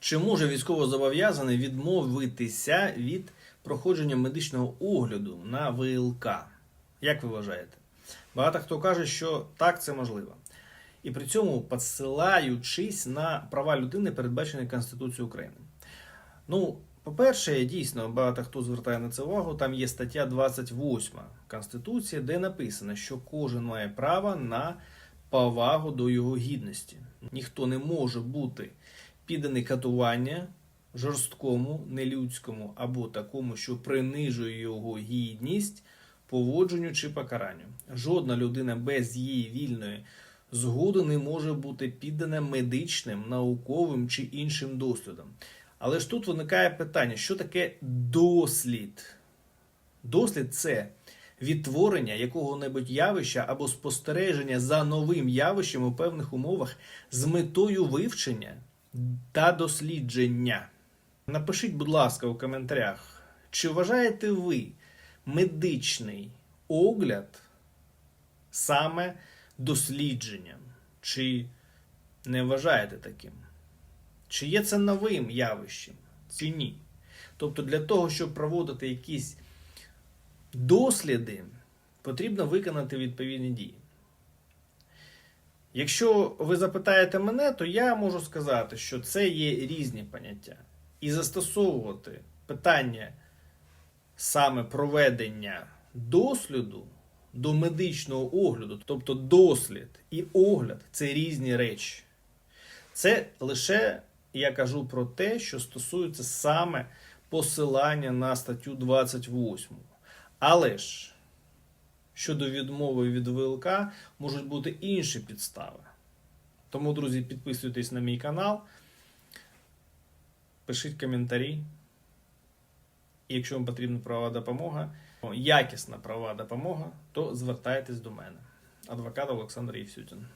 Чи може військовозобов'язаний відмовитися від проходження медичного огляду на ВЛК? Як ви вважаєте? Багато хто каже, що так, це можливо. І при цьому посилаючись на права людини, передбачені Конституцією України. Ну, по-перше, дійсно, багато хто звертає на це увагу. Там є стаття 28 Конституції, де написано, що кожен має право на повагу до його гідності. Ніхто не може бути підданий катування жорсткому, нелюдському або такому, що принижує його гідність, поводженню чи покаранню. Жодна людина без її вільної згоди не може бути піддана медичним, науковим чи іншим дослідам. Але ж тут виникає питання, що таке дослід? Дослід це відтворення якого-небудь явища або спостереження за новим явищем у певних умовах з метою вивчення та дослідження. Напишіть, будь ласка, у коментарях, чи вважаєте ви медичний огляд саме дослідженням? Чи не вважаєте таким? Чи є це новим явищем, чи ні? Тобто для того, щоб проводити якісь досліди, потрібно виконати відповідні дії. Якщо ви запитаєте мене, то я можу сказати, що це є різні поняття. І застосовувати питання саме проведення досліду до медичного огляду, тобто дослід і огляд це різні речі. Це лише я кажу про те, що стосується саме посилання на статтю 28. Але ж щодо відмови від ВЛК можуть бути інші підстави. Тому, друзі, підписуйтесь на мій канал, пишіть коментарі. Якщо вам потрібна правова допомога, якісна правова допомога, то звертайтесь до мене. Адвокат Олександр Євсютін.